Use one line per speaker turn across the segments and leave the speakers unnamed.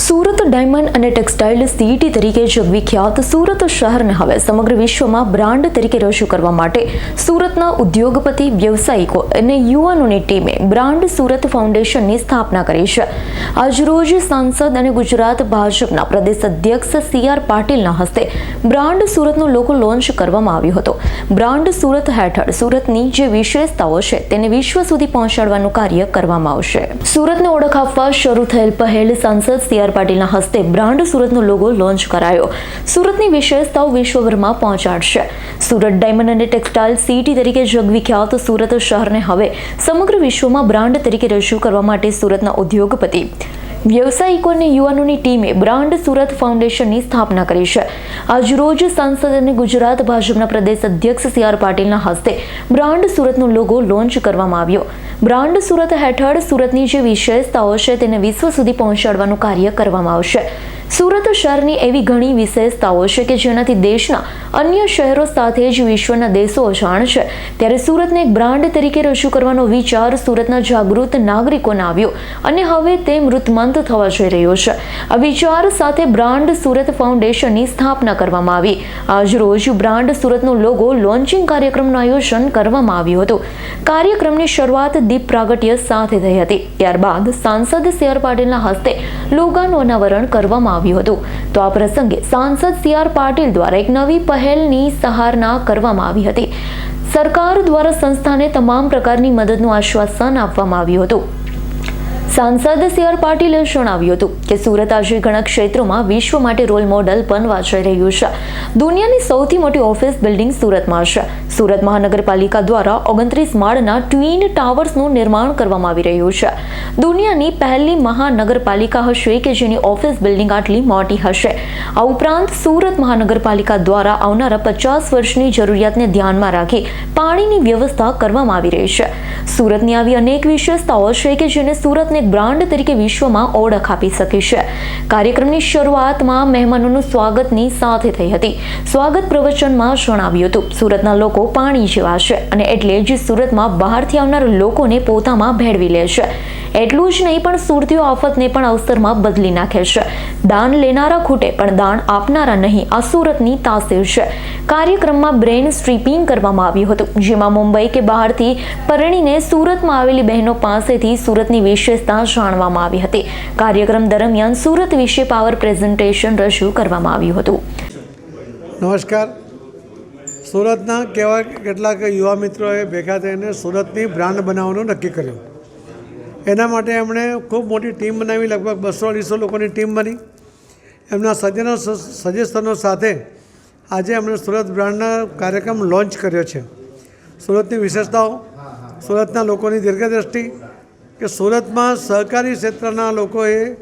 Surat diamond અને textile city તરીકે જગવિખ્યાત સુરત શહેરને હવે સમગ્ર વિશ્વમાં બ્રાન્ડ તરીકે રજૂ કરવા માટે સુરતના ઉદ્યોગપતિ, વ્યવસાયિકો અને યુવાનોની ટીમે બ્રાન્ડ સુરત ફાઉન્ડેશનની સ્થાપના કરી છે. આજરોજ સાંસદ અને ગુજરાત ભાજપના પ્રદેશ અધ્યક્ષ સી આર પાટીલના હસ્તે બ્રાન્ડ સુરતનો લોકો લોન્ચ કરવામાં આવ્યો હતો. બ્રાન્ડ સુરત હેઠળ સુરતની જે વિશેષતાઓ છે તેને વિશ્વ સુધી પહોંચાડવાનું કાર્ય કરવામાં આવશે. સુરતને ઓળખ આપવા શરૂ થયેલ પહેલ સાંસદ સી આર પાટીલના હસ્તે બ્રાન્ડ સુરતનો લોગો લોન્ચ કરાયો. સુરતની વિશેષતાઓ વિશ્વભરમાં પહોંચાડશે. સુરત ડાયમંડ અને ટેક્સટાઇલ સિટી તરીકે જગવિખ્યાત સુરત શહેરને હવે સમગ્ર વિશ્વમાં બ્રાન્ડ તરીકે રજૂ કરવા માટે સુરતના ઉદ્યોગપતિ વ્યવસાયિકો અને યુવાનોની ટીમે બ્રાન્ડ સુરત ફાઉન્ડેશનની સ્થાપના કરી છે. આજરોજ સાંસદ અને ગુજરાત ભાજપના પ્રદેશ અધ્યક્ષ સી આર પાટીલના હસ્તે બ્રાન્ડ સુરતનો લોગો લોન્ચ કરવામાં આવ્યો. બ્રાન્ડ સુરત હેઠળ સુરતની જે વિશેષતાઓ છે તેને વિશ્વ સુધી પહોંચાડવાનું કાર્ય કરવામાં આવશે. સુરત શહેરની એવી ઘણી વિશેષતાઓ છે કે જેનાથી દેશના અન્ય શહેરો સાથે જ વિશ્વના દેશો અજાણ છે. ત્યારે સુરતને એક બ્રાન્ડ તરીકે રજૂ કરવાનો વિચાર સુરતના જાગૃત નાગરિકોને આવ્યો અને હવે તે મૃતમંત થવા જઈ રહ્યો છે. આ વિચાર સાથે બ્રાન્ડ સુરત ફાઉન્ડેશનની સ્થાપના કરવામાં આવી. આજ રોજ બ્રાન્ડ સુરતનો લોગો લોન્ચિંગ કાર્યક્રમનું આયોજન કરવામાં આવ્યું હતું. કાર્યક્રમની શરૂઆત દીપ પ્રાગટ્ય સાથે થઈ હતી. ત્યારબાદ સાંસદ સી આર પાટીલના હસ્તે લોગાનું અનાવરણ કરવામાં આવ્યું હતું. તો આ પ્રસંગે સાંસદ સી આર પાટીલ દ્વારા એક નવી પહેલની સહારના કરવામાં આવી હતી. સરકાર દ્વારા સંસ્થાને તમામ પ્રકારની મદદનું આશ્વાસન આપવામાં આવ્યું હતું. સાંસદ સી આર પાટીલે જણાવ્યું હતું કે સુરત આજે ઘણા ક્ષેત્રોમાં વિશ્વ માટે રોલ મોડલ બનવા જઈ રહ્યું છે. દુનિયાની સૌથી મોટી ઓફિસ બિલ્ડિંગ સુરતમાં છે. સુરત મહાનગરપાલિકા દ્વારા ઓગણત્રીસ માળના ટ્વીન ટાવર્સનું નિર્માણ કરવામાં આવી રહ્યું છે. દુનિયાની પહેલી મહાનગરપાલિકા હશે કે જેની ઓફિસ બિલ્ડિંગ આટલી મોટી હશે? આ ઉપરાંત સુરત મહાનગરપાલિકા દ્વારા આવનારા પચાસ વર્ષની જરૂરિયાતને ધ્યાનમાં રાખી પાણીની વ્યવસ્થા કરવામાં આવી રહી છે. સુરતની આવી અનેક વિશેષતાઓ છે કે જેને સુરતને બ્રાન્ડ તરીકે વિશ્વમાં ઓળખ આપી શકે છે. કાર્યક્રમની શરૂઆતમાં મહેમાનોનું સ્વાગતની સાથે થઈ હતી. સ્વાગત પ્રવચનમાં જણાવ્યું હતું, સુરતના લોકો પાણી જેવા છે અને એટલે જ સુરતમાં બહારથી આવનાર લોકોને પોતામાં ભેળવી લે છે. એટલું જ નહીં, પણ સુરતીઓ આફતને પણ અવસરમાં બદલી નાખે છે. દાન લેનારા ખૂટે, પણ દાન આપનારા નહીં. આ સુરતની તાસીર છે. કાર્યક્રમમાં બ્રેન સ્ટ્રીપિંગ કરવામાં આવ્યું હતું. જેમાં મુંબઈ કે બહારથી પરણીને સુરતમાં આવેલી બહેનો પાસેથી સુરતની વિશેષતા જાણવામાં આવી હતી. કાર્યક્રમ દરમિયાન સુરત વિશે પાવર પ્રેઝન્ટેશન રજૂ કરવામાં આવ્યું હતું.
નમસ્કાર. સુરતના કેવા કેટલાક યુવા મિત્રોએ ભેગા થઈને સુરતની બ્રાન્ડ બનાવવાનું નક્કી કર્યું. એના માટે એમણે ખૂબ મોટી ટીમ બનાવી, લગભગ બસો અઢીસો લોકોની ટીમ બની. એમના સજેનો સજેશનો સાથે આજે એમણે સુરત બ્રાન્ડના કાર્યક્રમ લોન્ચ કર્યો છે. સુરતની વિશેષતાઓ, સુરતના લોકોની દીર્ઘદ્રષ્ટિ, કે સુરતમાં સહકારી ક્ષેત્રના લોકોએ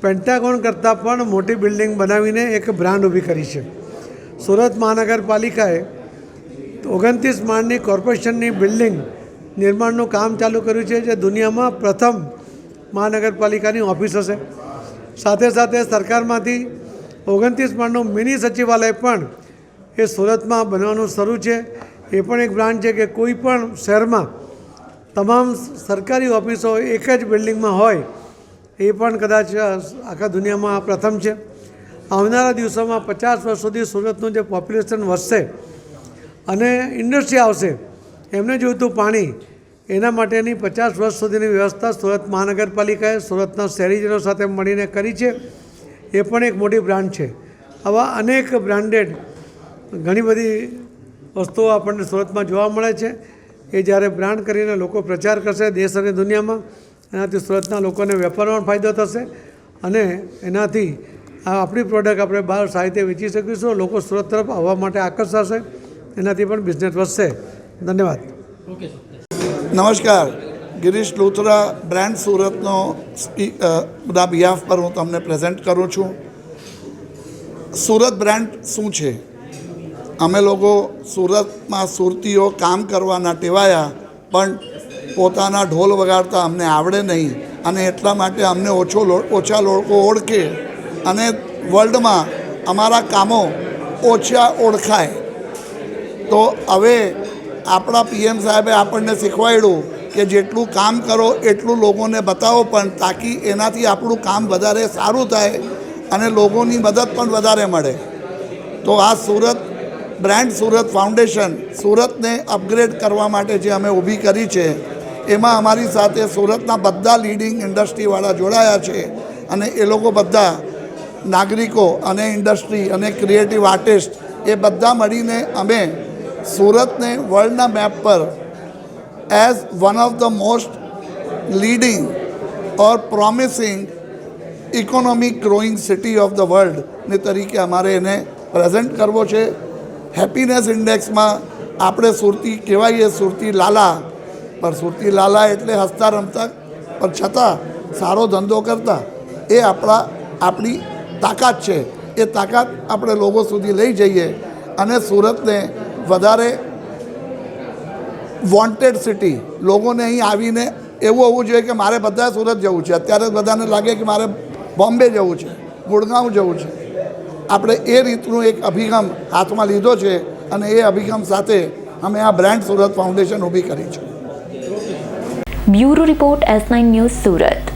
પેન્ટાગોન કરતાં પણ મોટી બિલ્ડિંગ બનાવીને એક બ્રાન્ડ ઊભી કરી છે. સુરત મહાનગરપાલિકાએ ઓગણત્રીસ માળની કોર્પોરેશનની બિલ્ડિંગ નિર્માણનું કામ ચાલુ કર્યું છે જે દુનિયામાં પ્રથમ મહાનગરપાલિકાની ઓફિસ હશે. સાથે સાથે સરકારમાંથી ઓગણત્રીસ માળનું મિની સચિવાલય પણ એ સુરતમાં બનવાનું શરૂ છે. એ પણ એક બ્રાન્ડ છે કે કોઈ પણ શહેરમાં તમામ સરકારી ઓફિસો એક જ બિલ્ડિંગમાં હોય, એ પણ કદાચ આખા દુનિયામાં પ્રથમ છે. આવનારા દિવસોમાં પચાસ વર્ષ સુધી સુરતનું જે પોપ્યુલેશન વધશે અને ઇન્ડસ્ટ્રી આવશે એમને જોઈતું પાણી, એના માટેની પચાસ વર્ષ સુધીની વ્યવસ્થા સુરત મહાનગરપાલિકાએ સુરતના શહેરીજનો સાથે મળીને કરી છે. એ પણ એક મોટી બ્રાન્ડ છે. આવા અનેક બ્રાન્ડેડ ઘણી બધી વસ્તુઓ આપણને સુરતમાં જોવા મળે છે. એ જ્યારે બ્રાન્ડ કરીને લોકો પ્રચાર કરશે દેશ અને દુનિયામાં, એનાથી સુરતના લોકોને વેપારમાં ફાયદો થશે અને એનાથી આ આપણી પ્રોડક્ટ આપણે બહાર સાહિત્ય વેચી શકીશું, લોકો સુરત તરફ આવવા માટે આકર્ષાશે, એનાથી પણ બિઝનેસ વધશે. ધન્યવાદ.
નમસ્કાર. ગિરીશ લુથરા બ્રાન્ડ સુરતનો બધા બિહાફ પર હું તમને પ્રેઝન્ટ કરું છું. સુરત બ્રાન્ડ શું છે? અમે લોકો સુરતમાં સુરતીઓ કામ કરવાના ટેવાયા પણ પોતાના ઢોલ વગાડતા અમને આવડે નહીં અને એટલા માટે અમને ઓછો લો- ઓછા લોકો ઓળખે અને વર્લ્ડમાં અમારા કામો ઓછા ઓળખાય. તો હવે આપણા પીએમ સાહેબે આપણને શીખવાડ્યું કે જેટલું કામ કરો એટલું લોકોને બતાવો, પણ તાકી એનાથી આપણું કામ વધારે સારું થાય અને લોકોની મદદ પણ વધારે મળે. તો આ સુરત બ્રાન્ડ સુરત ફાઉન્ડેશન સુરતને અપગ્રેડ કરવા માટે જે અમે ઊભી કરી છે, એમાં અમારી સાથે સુરતના બધા લીડિંગ ઇન્ડસ્ટ્રીવાળા જોડાયા છે અને એ લોકો બધા નાગરિકો અને ઇન્ડસ્ટ્રી અને ક્રિએટિવ આર્ટિસ્ટ એ બધા મળીને અમે સુરતને વર્લ્ડના મેપ પર as one of the most leading or promising economic growing city of the વર્લ્ડને તરીકે અમારે એને પ્રેઝન્ટ કરવો છે. હેપીનેસ ઇન્ડેક્સમાં આપણે સુરતી કહેવાઈએ સુરતી લાલા, પણ સુરતી લાલા એટલે હસતા રમતા, પણ છતાં સારો ધંધો કરતા, એ આપણા, આપણી તાકાત છે. એ તાકાત આપણે લોકો સુધી લઈ જઈએ અને સુરતને વધારે વોન્ટેડ સિટી લોકોને અહીં આવીને એવું હોવું જોઈએ કે મારે બધા સુરત જવું છે. અત્યારે બધાને લાગે કે મારે બોમ્બે જવું છે, ગુડગાંવ જવું છે. આપણે એ રીતનું એક અભિગમ હાથમાં લીધો છે અને એ અભિગમ સાથે અમે આ બ્રાન્ડ સુરત ફાઉન્ડેશન ઊભી કરી છે.
Bureau report S nine news Surat.